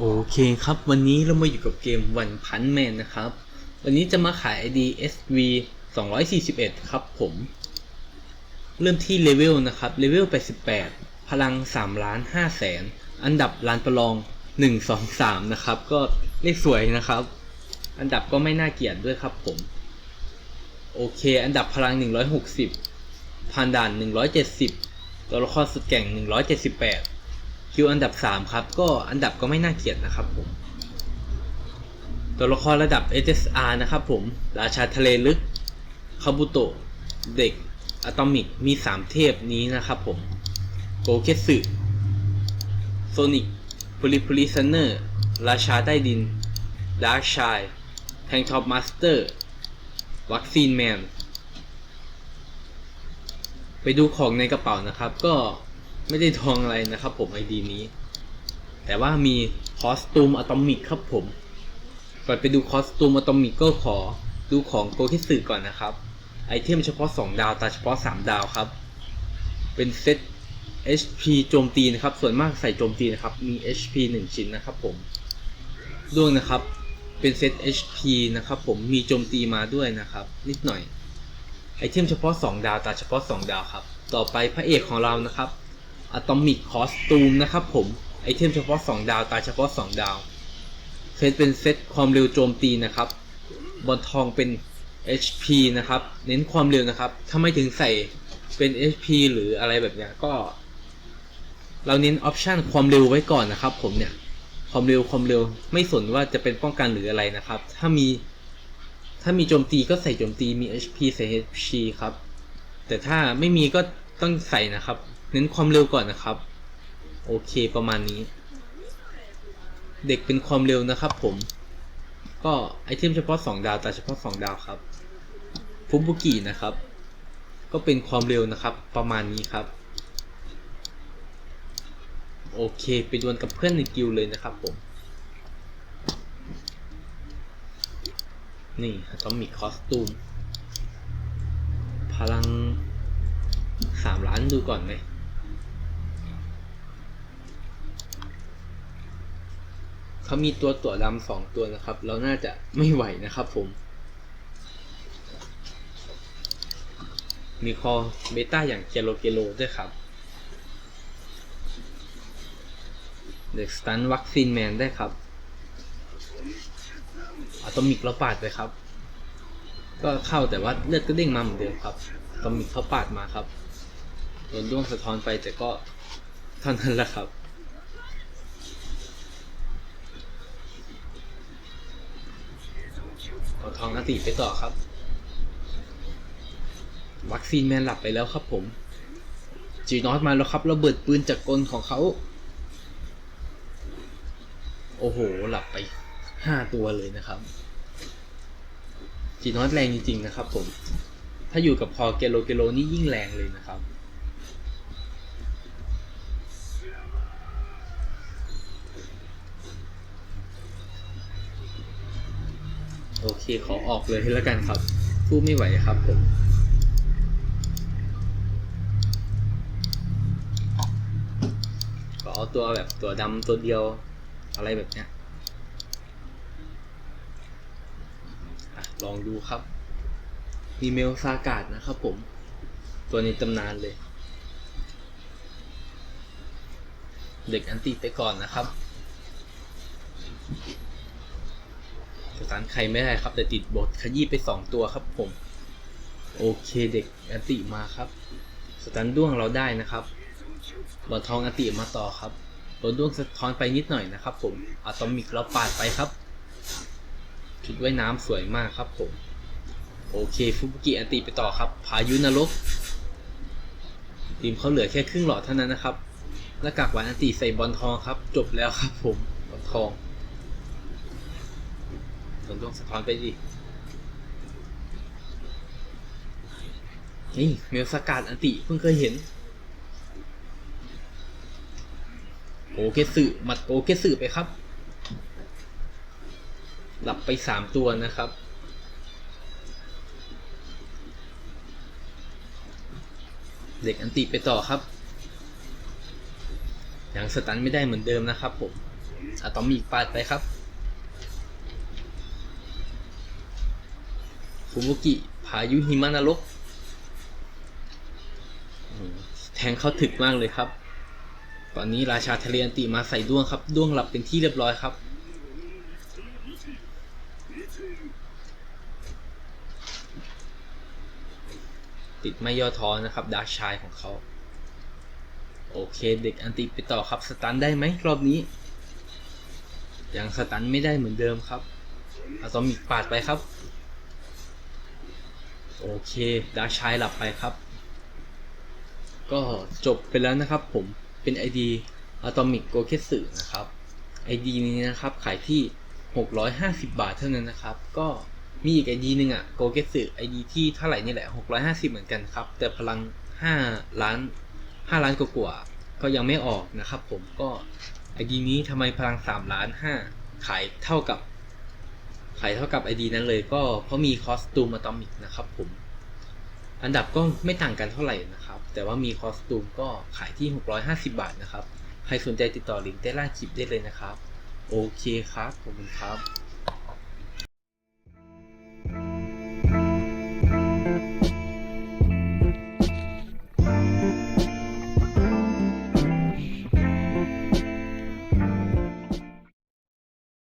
โอเคครับ วันนี้เรามาอยู่กับเกมวันพันแมนนะครับ วันนี้จะมาขาย ID SV 241 ครับผม เริ่มที่เลเวลนะครับ เลเวล 88 พลัง3ล้าน5แสน อันดับลานประลอง 1 2 3 นะครับ ก็เลขสวยนะครับ อันดับก็ไม่น่าเกลียดด้วยครับผม โอเค อันดับพลัง 160พันด่าน 170 ตัวละครสุดแก่ง 178 คิวอันดับ 3 ครับ ก็อันดับก็ไม่น่าเกลียดนะครับผม ตัวละครระดับ SSR นะครับผม ราชาทะเลลึกคาบุโตะเด็กอะตอมิกมี 3 เทพนี้นะครับผม โกเคสึโซนิกพลิพลิซันเนอร์ ราชาใต้ดินดาร์กชายแทงท็อปมาสเตอร์ วัคซีนแมน ไปดูของในกระเป๋านะครับ ก็ ไม่ได้ทองอะไรนะครับผมไอดีนี้ แต่ว่ามีคอสตูมอะตอมิกครับผม ก่อนไปดูคอสตูมอะตอมิกก็ขอดูของโกคิสึก่อนนะครับ ไอเทมเฉพาะ 2 ดาวตาเฉพาะ 3 ดาวครับ เป็นเซต HP โจมตีนะครับ ส่วนมากใส่โจมตีนะครับ มี HP 1 ชิ้นนะครับผมด้วงนะครับ เป็นเซต HP นะครับผม มีโจมตีมาด้วยนะครับ นิดหน่อย ไอเทมเฉพาะ 2 ดาวตาเฉพาะ 2 ดาวครับ ต่อไปพระเอกของเรานะครับ อะตอมิกคอสตูมนะครับผม ไอเทมเฉพาะ 2 ดาว ตาเฉพาะ 2 ดาว เซตเป็นเซตความเร็วโจมตีนะครับ บอลทองเป็น HP นะครับ เน้นความเร็วนะครับ ถ้าไม่ถึงใส่เป็น HP หรืออะไรแบบนี้ก็ เราเน้นออปชันความเร็วไว้ก่อนนะครับ ผมเนี่ย ความเร็วความเร็วไม่สนว่าจะเป็นป้องกันหรืออะไรนะครับ ถ้ามี ถ้ามีโจมตีก็ใส่โจมตีมี HP ใส่ HP ครับ แต่ถ้าไม่มีก็ต้องใส่นะครับ เน้นความเร็วก่อนนะครับ โอเคประมาณนี้ เด็กเป็นความเร็วนะครับผม ก็ไอเทมเฉพาะ 2 ดาวแต่เฉพาะ 2 ดาวครับฟุบุกินะครับ ก็เป็นความเร็วนะครับ ประมาณนี้ครับ โอเคไปดวลกับเพื่อนในกิลเลยนะครับผม นี่อะตอมิกคอสตูม พลังสามล้านดูก่อนไหม เขามีตัวตัวดำสองตัวนะครับ เราน่าจะไม่ไหวนะครับผม มีคอเบต้าอย่างเกโลเกโลด้วยครับเด็กสตันวัคซีนแมนได้ครับอะตอมิกเราปาดไปครับ ก็เข้าแต่ว่าเลือดก็เด้งมาเหมือนเดิมครับอะตอมิกเขาปาดมาครับโดนด้วงสะท้อนไปแต่ก็เท่านั้นแหละครับ เอาทองอาติไปต่อครับ วัคซีนแมนหลับไปแล้วครับผม จีนอตมาแล้วครับระเบิดปืนจากกลของเขา โอ้โห หลับไปห้าตัวเลยนะครับจีนอตแรงจริงๆนะครับผม ถ้าอยู่กับพอเกโลเกโลนี่ยิ่งแรงเลยนะครับ โอเคขอออกเลยแล้วกันครับสู้ไม่ไหวครับผมก็เอาตัวแบบตัวดำตัวเดียวอะไรแบบเนี้ยลองดูครับมีเมลซากาดนะครับผม ตัวในตำนานเลย เด็กอันติไปก่อนนะครับ ตารใครไม่ได้ครับ แต่ติดบทขยี้ไปสองตัวครับผม โอเคเด็กอันติมาครับ สตันด้วงเราได้นะครับบอลทองอันติมาต่อครับโดนด้วงสะท้อนไปนิดหน่อยนะครับ ผมอะตอมิกเราปาดไปครับชุดว่ายน้ำสวยมากครับผม โอเคฟุบุกิอันติไปต่อครับ พายุนรกทีมเขาเหลือแค่ครึ่งหลอดเท่านั้นนะครับหน้ากากหวานอันติใส่บอลทองครับ จบแล้วครับผมบอลทอง โดนดวงสะท้อนไปดินี่เมลสกัดอันติเพิ่งเคยเห็นโอเคสึหมัดโอเคสึไปครับ หลับไปสามตัวนะครับ เด็กอันติไปต่อครับ ยังสตันไม่ได้เหมือนเดิมนะครับผมอะตอมิกปาดไปครับ ฟูบุกิพายุหิมะนรกแทงเขาถึกมากเลยครับ ตอนนี้ราชาทะเลอันติมาใส่ด้วงครับ ด้วงหลับเป็นที่เรียบร้อยครับ ติดไม่ย่อท้อนะครับดาร์กชายของเขา โอเคเด็กอันติไปต่อครับสตันได้ไหมรอบนี้ ยังสตันไม่ได้เหมือนเดิมครับอะตอมิกปาดไปครับ โอเคดาร์กชายหลับไปครับ ก็จบไปแล้วนะครับผมเป็น ID Atomic g o k e t s u นะครับ ID นี้นะครับขายที่ 650 บาทเท่านั้นนะครับ ก็มีอีก ID หนึ่งอะ g o k e t s u ID ที่เท่าไหร่นี่แหละ 650 เหมือนกันครับ แต่พลัง 5 ล้าน 5 ล้านกว่าก็ยังไม่ออกนะครับผมก็ ID นี้ทำไมพลัง 3 ล้าน 5 ขายเท่ากับ ขายเท่ากับ ID นั้นเลยก็เพราะมีคอสตูมอะตอมิกนะครับผมอันดับก็ไม่ต่างกันเท่าไหร่นะครับ แต่ว่ามีคอสตูมก็ขายที่ 650 บาทนะครับ ใครสนใจติดต่อลิงก์ใต้ล่างคลิปได้เลยนะครับ โอเคครับ ขอบคุณครับ